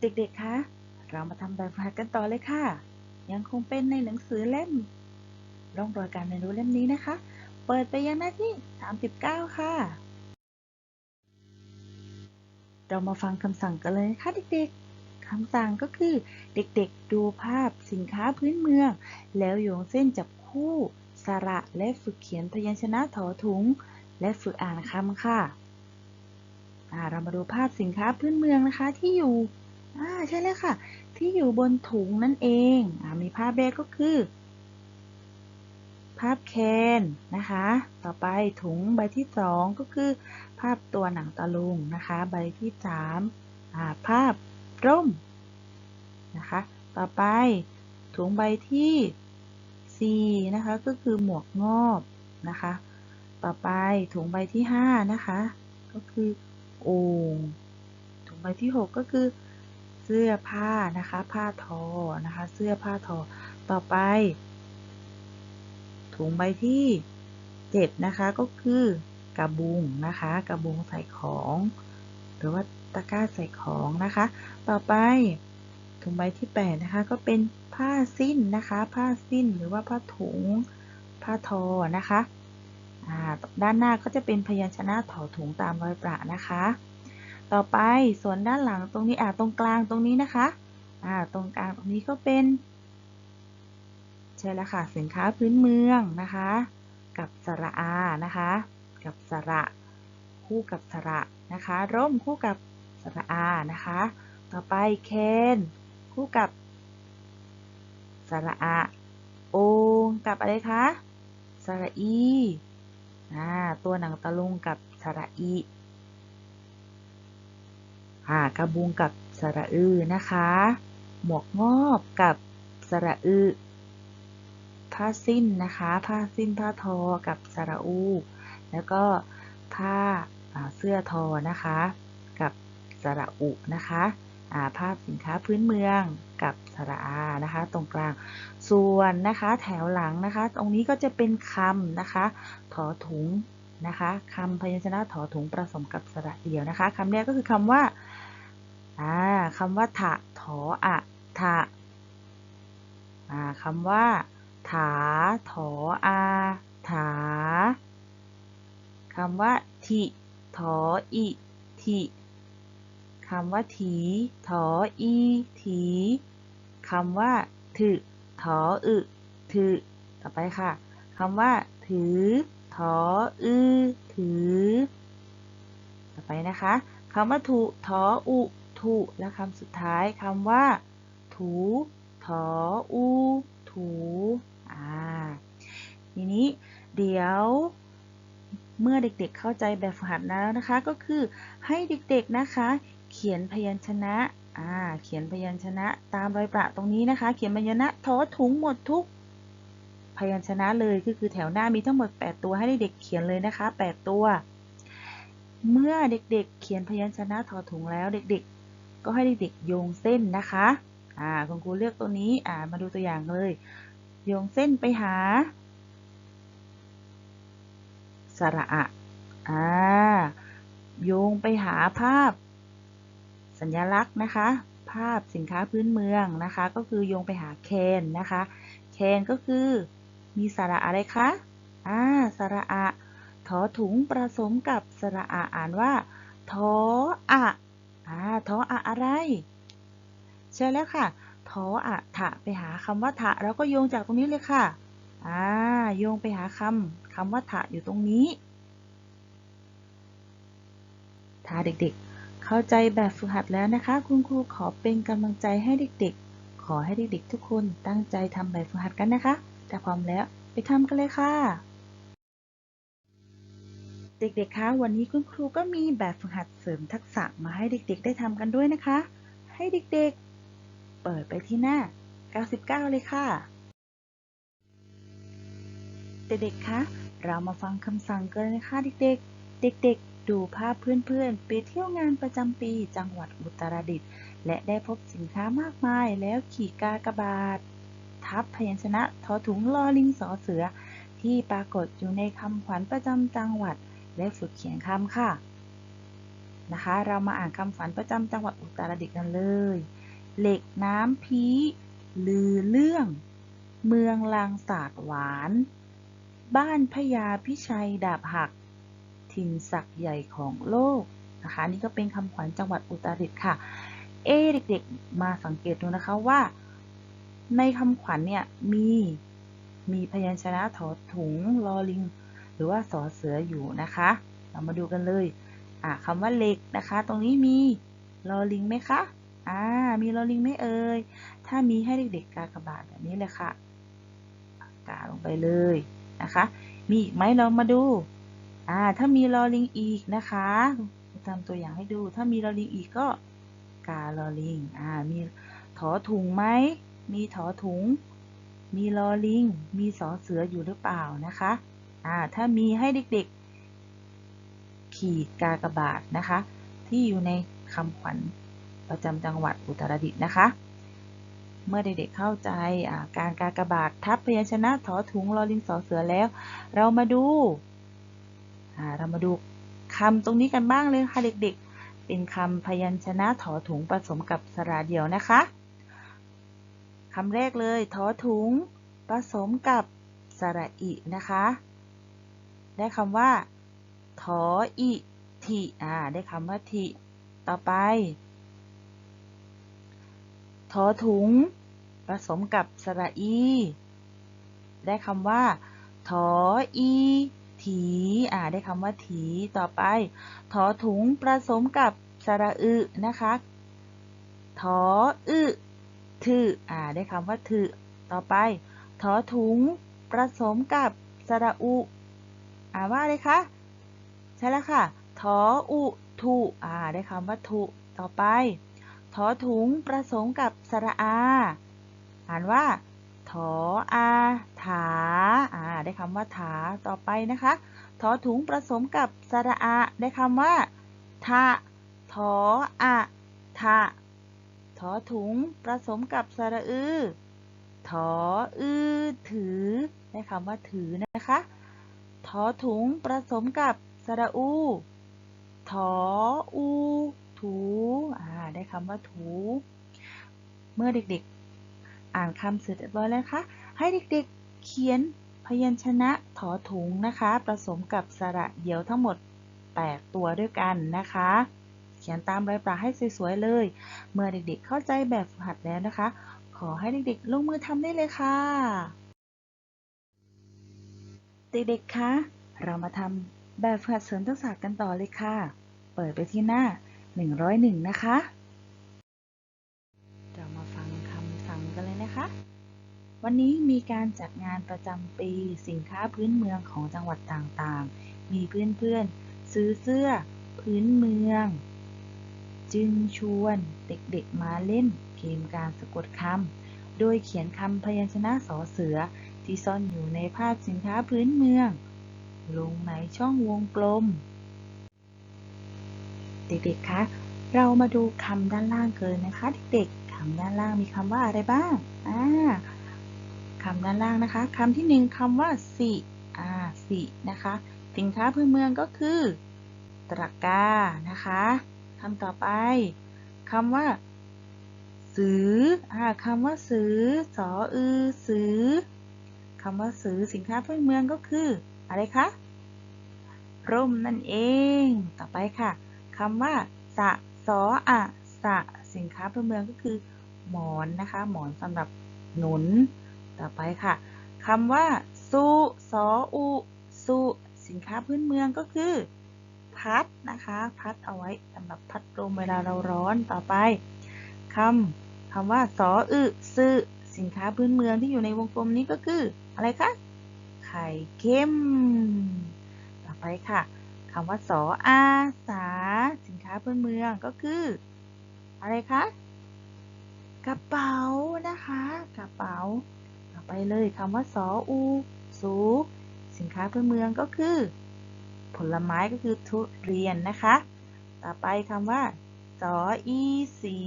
เด็กๆ คะ เรามาทำแบบฝึกหัดกันต่อเลยค่ะ ยังคงเป็นในหนังสือเล่มร่องรอยการเรียนรู้เล่มนี้นะคะ เปิดไปยังหน้าที่ 39 ค่ะ เรามาฟังคำสั่งกันเลยนะคะเด็กๆ คำสั่งก็คือเด็กๆ ดูภาพสินค้าพื้นเมือง แล้วโยงเส้นจับคู่สระและฝึกเขียนพยัญชนะถอถุง และฝึกอ่านคำค่ะเรามาดูภาพสินค้าพื้นเมืองนะคะที่อยู่ อ่าใช่เลยค่ะ ที่อยู่บนถุงนั่นเองอ่ามีภาพแรกก็คือ ภาพแคนนะคะ ต่อไปถุงใบที่สองก็คือ ภาพตัวหนังตะลุงนะคะ ใบที่สามอ่าภาพร่มนะคะ ต่อไปถุงใบที่สี่นะคะก็คือหมวกงอบนะคะ ต่อไปถุงใบที่ห้านะคะ ก็คือโอ่งถุงใบที่หกก็คือ สื้อผ้านะคะ ผ้าทอนะคะ เสื้อผ้าทอ ต่อไป ถุงใบที่เจ็ดนะคะก็คือกระบุงนะคะ กระบุงใส่ของ หรือว่าตะกร้าใส่ของนะคะ ต่อไปถุงใบที่แปดนะคะ ก็เป็นผ้าสิ้นนะคะ ผ้าสิ้นหรือว่าผ้าถุง ผ้าทอนะคะด้านหน้าก็จะเป็นพยัญชนะถอถุงตามรอยประนะคะ ต่อไปส่วนด้านหลังตรงนี้อ่าตรงกลางตรงนี้นะคะอ่าตรงกลางตรงนี้ก็เป็นใช่แล้วค่ะสินค้าพื้นเมืองนะคะ กับสระอานะคะ กับสระคู่กับสระนะคะ ร่มคู่กับสระอานะคะ ต่อไปแคนคู่กับสระอาโองกับอะไรคะสระอีอ่าตัวหนังตะลุงกับสระอี อ่ากระบุงกับสระอือนะคะ หมวกงอบกับสระอือผ้าสิ้นนะคะ ผ้าสิ้นผ้าทอกับสระอู แล้วก็ผ้าเสื้อทอนะคะ กับสระอุนะคะภาพสินค้าพื้นเมืองกับสระอานะคะ ตรงกลาง ส่วนนะคะแถวหลังนะคะ ตรงนี้ก็จะเป็นคำนะคะ ถอถุงนะคะคำพยัญชนะถอถุงผสมกับสระเดียวนะคะคำแรกก็คือคำว่า คำว่าถะถออะถะคำว่าถาถออาถาคำว่าทิถออิทิคำว่าถีถออีถีคำว่าถึถออึถึต่อไปค่ะคำว่า ถือถออือถือ ต่อไปนะคะคำว่าถูถออุ ถุและคำสุดท้ายคำว่า ถู ถอ อู ถูอ่าทีนี้เดี๋ยวเมื่อเด็กๆเข้าใจแบบฝึกหัดแล้วนะคะ ก็คือให้เด็กๆนะคะ เขียนพยัญชนะอ่าเขียนพยัญชนะตามรอยประตรงนี้นะคะ เขียนพยัญชนะทอถุงหมดทุก พยัญชนะเลยก็คือแถวหน้ามีทั้งหมด 8 ตัวให้เด็กๆเขียนเลยนะคะ 8 ตัว เมื่อเด็กๆ เขียนพยัญชนะทอถุงแล้วเด็กๆ ก็ให้เด็กๆโยงเส้นนะคะอ่าคุณครูเลือกตัวนี้อ่ามาดูตัวอย่างเลย โยงเส้นไปหา สระอะอ่าโยงไปหาภาพ สัญลักษณ์นะคะ ภาพสินค้าพื้นเมืองนะคะ ก็คือโยงไปหาแคนนะคะ แคนก็คือมีสระอะไรคะอ่าสระอะทอถุงผสมกับสระอะอ่านว่า ทออะ อ่าทออะอะไร ใช่แล้วค่ะทออะถะไปหาคำว่าถะแล้วก็โยงจากตรงนี้เลยค่ะอ่าโยงไปหาคำคำว่าถะอยู่ตรงนี้ ถ้าเด็กๆ เข้าใจแบบฝึกหัดแล้วนะคะ คุณครูขอเป็นกำลังใจให้เด็กๆ ขอให้เด็กๆทุกคนตั้งใจทำแบบฝึกหัดกันนะคะถ้าพร้อมแล้วไปทำกันเลยค่ะ เด็กๆ คะ วันนี้คุณครูก็มีแบบฝึกหัดเสริมทักษะมาให้เด็กๆ ได้ทำกันด้วยนะคะ ให้เด็กๆ เปิดไปที่หน้า 99 เลยค่ะ เด็กๆ คะ เรามาฟังคำสั่งกันนะคะเด็กๆ เด็กๆ ดูภาพเพื่อนๆ ไปเที่ยวงานประจำปี จังหวัดอุตรดิตถ์ และได้พบสินค้ามากมาย แล้วขี่กากบาท ทับพยัญชนะทอถุงลอลิงสอเสือ ที่ปรากฏอยู่ในคำขวัญประจำจังหวัด และฝึกเขียนคำค่ะ นะคะ เรามาอ่านคำฝันประจำจังหวัดอุตรดิตถ์กันเลย เหล็กน้ำพีลือเรื่อง เมืองลางสาดหวาน บ้านพญาพิชัยดาบหัก ถิ่นศักดิ์ใหญ่ของโลกนะคะ นี่ก็เป็นคำขวัญจังหวัดอุตรดิตถ์ค่ะ เอเด็กๆ มาสังเกตดูนะคะว่า ในคำขวัญเนี่ยมีมีพยัญชนะถอถุงลอลิง รือว่าสอเสืออยู่นะคะ เรามาดูกันเลยอ่าคำว่าเหล็กนะคะ ตรงนี้มีลอลิงไหมคะอ่ามีลอลิงไหมเอ่ยถ้ามีให้เด็กๆกากระบาดแบบนี้เลยค่ะกาลงไปเลยนะคะ มีอีกไหมเรามาดูอ่าถ้ามีลอลิงอีกนะคะทำตัวอย่างให้ดู ถ้ามีลอลิงอีกก็กาลอลิงอ่ามีถอถุงไหมมีถอถุง มีลอลิง มีสอเสืออยู่หรือเปล่านะคะ อ่าถ้ามีให้เด็กๆ ขีดกากบาทนะคะ ที่อยู่ในคำขวัญประจำจังหวัดอุตรดิตถ์นะคะ เมื่อเด็กๆเข้าใจการกากบาททับพยัญชนะถอถุงลอลิงสอเสือแล้ว เรามาดูเรามาดูคำตรงนี้กันบ้างเลยค่ะเด็กๆ เป็นคำพยัญชนะถอถุงผสมกับสระเดียวนะคะคำแรกเลยถอถุงผสมกับสระอินะคะ ได้คำว่าถออิทิอ่า ได้คำว่าทิต่อไปทอถุง ผสมกับสระอี ได้คำว่าทออีถีอ่า ได้คำว่าถีต่อไปทอถุงผสมกับสระอึนะคะทออึถืออ่า ได้คำว่าถือต่อไปทอถุงผสมกับสระอุ อ่าว่าเลยคะใช่แล้วค่ะทออุทุอ่าได้คำว่าทุต่อไปทอถุงผสมกับสระอา อ่านว่าทออาถาอ่าได้คำว่าถาต่อไปนะคะทอถุงผสมกับสระอาได้คำว่าทะทออะทะทอถุงผสมกับสระอือทออือถือ ได้คำว่าถือนะคะ ทอถุงผสมกับสระอูทออู ถูอ่าได้คำว่าถู เมื่อเด็กๆ อ่านคำเสร็จเรียบร้อยแล้วคะให้เด็กๆ เขียนพยัญชนะถอถุงนะคะผสมกับสระเดี่ยวทั้งหมด 8 ตัวด้วยกันนะคะ เขียนตามรอยปลาให้สวยๆเลย เมื่อเด็กๆ เข้าใจแบบฝึกหัดแล้วนะคะ ขอให้เด็กๆ ลงมือทำได้เลยค่ะ เด็กๆ คะ เรามาทำแบบฝึกหัดเสริมทักษะกันต่อเลยค่ะ เปิดไปที่หน้า 101 นะคะ เรามาฟังคำสั่งกันเลยนะคะ วันนี้มีการจัดงานประจำปีสินค้าพื้นเมืองของจังหวัดต่างๆ มีเพื่อนๆ ซื้อเสื้อ พื้นเมือง จึงชวนเด็กๆ มาเล่นเกมการสะกดคำ โดยเขียนคำพยัญชนะสอเสือ ที่ซ่อนอยู่ในภาพสินค้าพื้นเมือง ลงในช่องวงกลม เด็กๆ คะ เรามาดูคำด้านล่างเกันนะคะ เด็กๆคำด้านล่างมีคำว่าอะไรบ้าง อ่าคำด้านล่างนะคะคำที่หนึ่งคำว่าสิอ่าสินะคะ สินค้าพื้นเมืองก็คือ ตะกร้านะคะคำต่อไปคำว่าสืออ่าคำว่าสือสออือสือ คำว่าสือสินค้าพื้นเมืองก็คือ อะไรคะ ร่มนั่นเอง ต่อไปค่ะคำว่า สะสออะสะสินค้าพื้นเมืองก็คือ หมอนนะคะ หมอนสำหรับหนุน ต่อไปค่ะคำว่าสุสออุสุสินค้าพื้นเมืองก็คือ พัดนะคะ พัดเอาไว้สำหรับพัดลมเวลาเราร้อนต่อไปคำคำว่าสออึซึสินค้าพื้นเมืองที่อยู่ในวงกลมนี้ก็คือ อะไรคะ ไข่เค็ม ต่อไปค่ะคำว่าสออาสา สินค้าพื้นเมืองก็คือ อะไรคะ กระเป๋านะคะ กระเป๋า ต่อไปเลยคำว่าสออูสูสินค้าพื้นเมืองก็คือ ผลไม้ก็คือทุเรียนนะคะ ต่อไปคำว่าสออีสี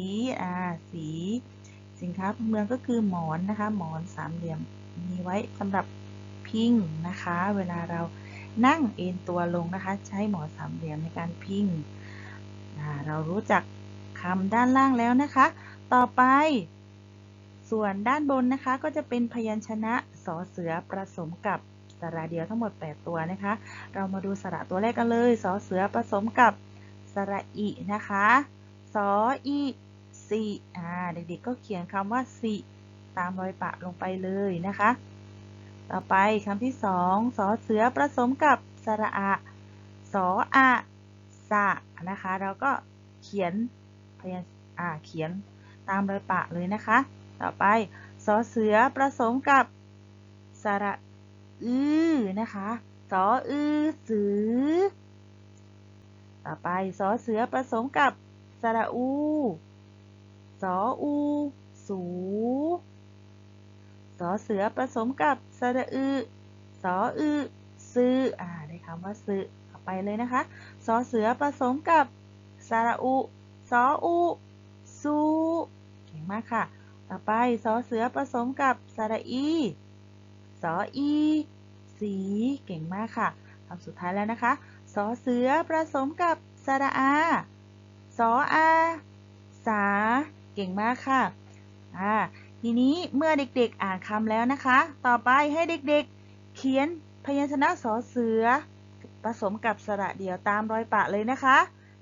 อาสี สินค้าพื้นเมืองก็คือหมอนนะคะ หมอนสามเหลี่ยม มีไว้สำหรับพิงนะคะ เวลาเรานั่งเอนตัวลงนะคะ ใช้หมอนสามเหลี่ยมในการพิงเรารู้จักคำด้านล่างแล้วนะคะ ต่อไป ส่วนด้านบนนะคะ ก็จะเป็นพยัญชนะสอเสือผสมกับสระเดียวทั้งหมด 8 ตัวนะคะ เรามาดูสระตัวแรกกันเลยสอเสือผสมกับสระอินะคะสออีสีอ่าเด็กๆก็เขียนคำว่าสี ตามรอยปะลงไปเลยนะคะ ต่อไปคำที่สองสอเสือผสมกับสระอะสออะสะนะคะ เราก็เขียนพยัญอ่าเขียนตามรอยปะเลยนะคะ ต่อไปสอเสือผสมกับสระอือนะคะสออือสือ ต่อไปสอเสือผสมกับสระอูสออู สู อเสือผสมกับสระอือสออือซื้ออ่าได้คำว่าซื้อต่อไปเลยนะคะสอเสือผสมกับสระอุสออูสูเก่งมากค่ะ ต่อไปสอเสือผสมกับสระอีสออีสีเก่งมากค่ะคำสุดท้ายแล้วนะคะสอเสือผสมกับสระอาสออาสา เก่งมากค่ะอ่า ทีนี้เมื่อเด็กๆอ่านคำแล้วนะคะ ต่อไปให้เด็กๆ เขียนพยัญชนะสอเสือ ผสมกับสระเดี่ยวตามรอยปะเลยนะคะ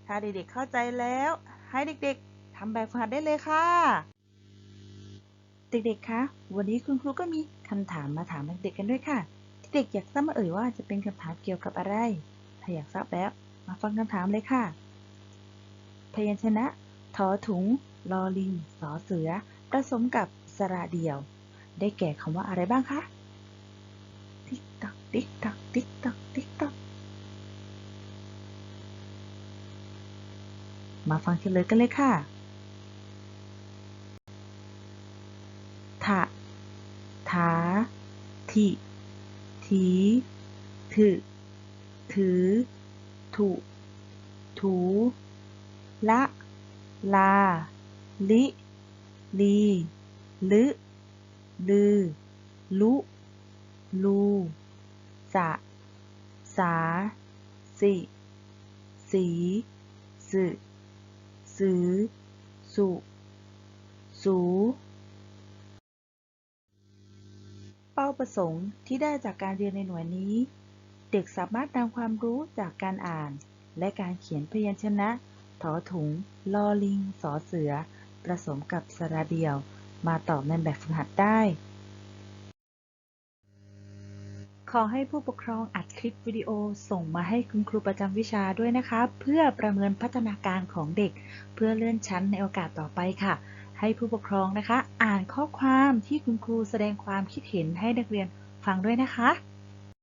ถ้าเด็กๆเข้าใจแล้ว ให้เด็กๆทำแบบฝึกหัดได้เลยค่ะ เด็กๆ คะ วันนี้คุณครูก็มีคำถามมาถามเด็กๆกันด้วยค่ะ เด็กอยากทราบมาเอ่ยว่าจะเป็นคำถามเกี่ยวกับอะไร ถ้าอยากทราบแล้ว มาฟังคำถามเลยค่ะ พยัญชนะ ทอถุง ลอลิง สอเสือ ผสมกับ ระเดี่ยว ได้แก่คำว่าอะไรบ้างคะ ติ๊กตัก ติ๊กตัก ติ๊กตัก ติ๊กตัก มาฟังเฉลยกันเลยค่ะถะถาทิถีถึถือ ถุถู ละ ลา ลิ ลี ลึลือ ลุ ลูสะสา สิ สี สึ สือ สุ สู เป้าประสงค์ที่ได้จากการเรียนในหน่วยนี้ เด็กสามารถนำความรู้จากการอ่าน และการเขียนพยัญชนะ ถอถุงลอลิง สอเสือ ผสมกับสระเดียว มาตอบในแบบฝึกหัดได้ ขอให้ผู้ปกครองอัดคลิปวิดีโอส่งมาให้คุณครูประจำวิชาด้วยนะคะ เพื่อประเมินพัฒนาการของเด็ก เพื่อเลื่อนชั้นในโอกาสต่อไปค่ะ ให้ผู้ปกครองนะคะ อ่านข้อความที่คุณครูแสดงความคิดเห็นให้นักเรียนฟังด้วยนะคะ